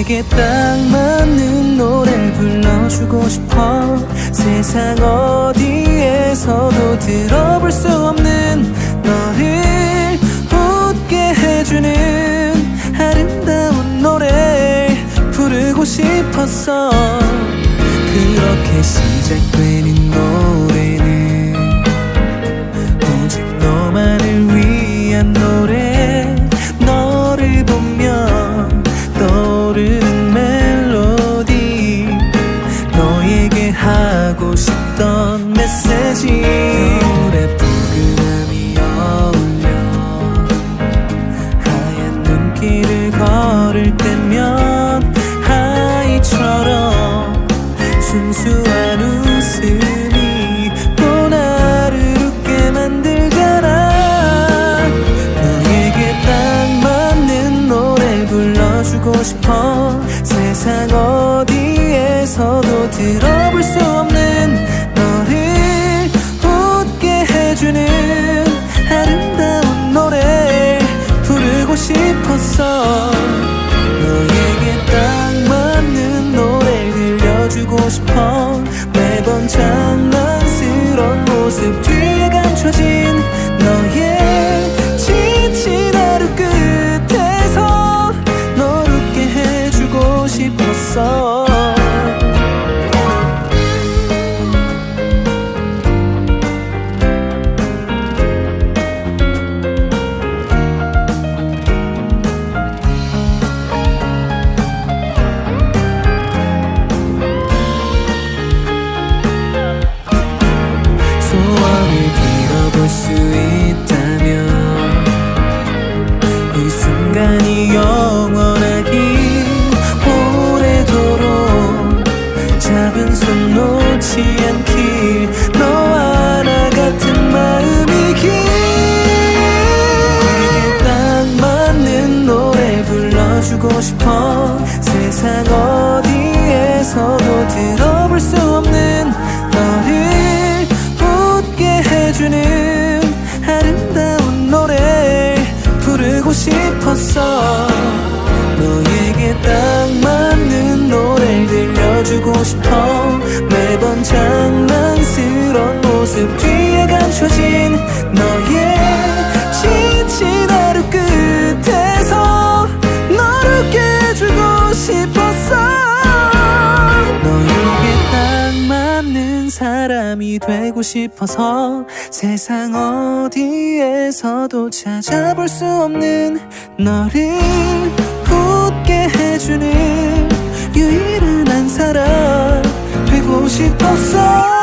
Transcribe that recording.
너에게 딱 맞는 노래 불러주고 싶어. 세상 어디에서도 들어볼 수 없는 너를 웃게 해주는 아름다운 노래 부르고 싶었어. 그렇게 시작되는 노래는 오직 너만을 위한 노래 길을 걸을 때면 아이처럼 순수한 웃음이 또 나를 웃게 만들잖아. 너에게 딱 맞는 노래 불러주고 싶어. 세상 어디에서도 들어볼 수 없는 너를 웃게 해주는 싶었어. 너에게 딱 맞는 노래 들려주고 싶어. 매번 장난스러운 모습 뒤에 감춰진 너의 지친 하루 끝에서 널 웃게 해주고 싶었어 놓지 않길 너와 나 같은 마음이길 내게 딱 맞는 노래 불러주고 싶어. 세상 어디에서도 들어볼 수 없는 너를 웃게 해주는 아름다운 노래 부르고 싶었어 모습 뒤에 감춰진 너의 지친 하루 끝에서 너를 깨주고 싶었어. 너에게 딱 맞는 사람이 되고 싶어서 세상 어디에서도 찾아볼 수 없는 너를 웃게 해주는 유일한 한 사람 되고 싶었어.